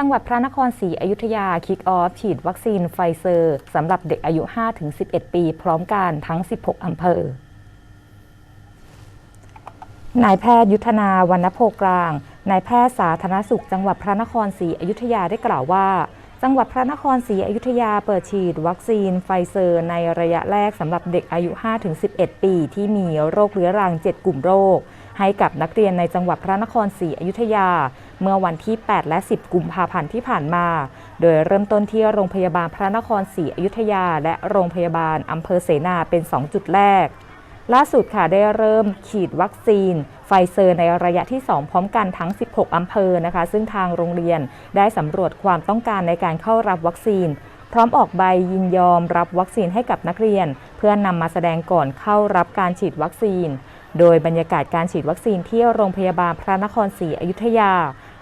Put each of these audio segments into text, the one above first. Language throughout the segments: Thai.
จังหวัดพระนครศรีอยุธยาคิกออฟฉีดวัคซีนไฟเซอร์สำหรับเด็กอายุ 5-11 ปี พร้อมกันทั้ง 16 อำเภอนายแพทย์ยุทธนาวรรณโพกลาง นายแพทย์สาธารณสุข จังหวัดพระนครศรีอยุธยาได้กล่าวว่า จังหวัดพระนครศรีอยุธยาเปิดฉีดวัคซีนไฟเซอร์ในระยะแรกสำหรับเด็กอายุ 5-11 ปี ที่มีโรคเรื้อรัง 7 กลุ่มโรค ให้กับนักเรียนในจังหวัดพระนครศรีอยุธยา เมื่อวันที่ 8 และ 10 กุมภาพันธ์ที่ผ่านมา โดยเริ่มต้นที่โรงพยาบาลพระนครศรีอยุธยา และโรงพยาบาลอำเภอเสนาเป็น 2 จุดแรก ล่าสุดค่ะได้เริ่มฉีดวัคซีน ไฟเซอร์ในระยะที่ 2 พร้อมกันทั้ง 16 อำเภอนะคะ ซึ่งทางโรงเรียนได้สำรวจความต้องการในการเข้ารับวัคซีนพร้อมออกใบยินยอมรับวัคซีนให้กับนักเรียน เพื่อนนำมาแสดงก่อนเข้ารับการฉีดวัคซีน โดยบรรยากาศการฉีดวัคซีนที่โรงพยาบาลพระนครศรีอยุธยา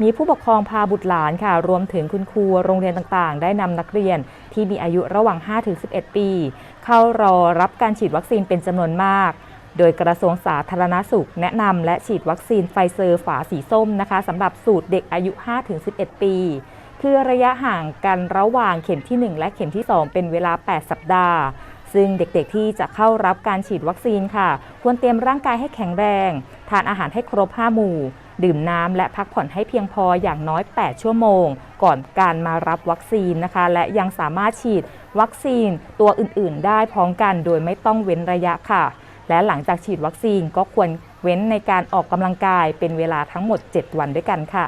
มีผู้ปกครองพาบุตรหลานค่ะ รวมถึงคุณครูโรงเรียนต่างๆ ได้นำนักเรียนที่มีอายุระหว่าง 5-11 ปี เข้ารอรับการฉีดวัคซีนเป็นจำนวนมาก โดยกระทรวงสาธารณสุข แนะนำและฉีดวัคซีนไฟเซอร์ฝาสีส้มนะคะสำหรับสูตรเด็กอายุ 5-11 ปี คือระยะห่างกันระหว่างเข็มที่ 1 และเข็มที่ 2 เป็นเวลา 8 สัปดาห์ซึ่งเด็กๆที่จะเข้ารับการฉีดวัคซีนค่ะ ควรเตรียมร่างกายให้แข็งแรง ทานอาหารให้ครบ 5 หมู่ ดื่มน้ำและพักผ่อนให้เพียงพออย่างน้อย 8 ชั่วโมง ก่อนการมารับวัคซีนนะคะ และยังสามารถฉีดวัคซีนตัวอื่นๆ ได้พร้อมกันโดยไม่ต้องเว้นระยะค่ะ และหลังจากฉีดวัคซีนก็ควรเว้นในการออกกำลังกายเป็นเวลาทั้งหมด 7 วันด้วยกันค่ะ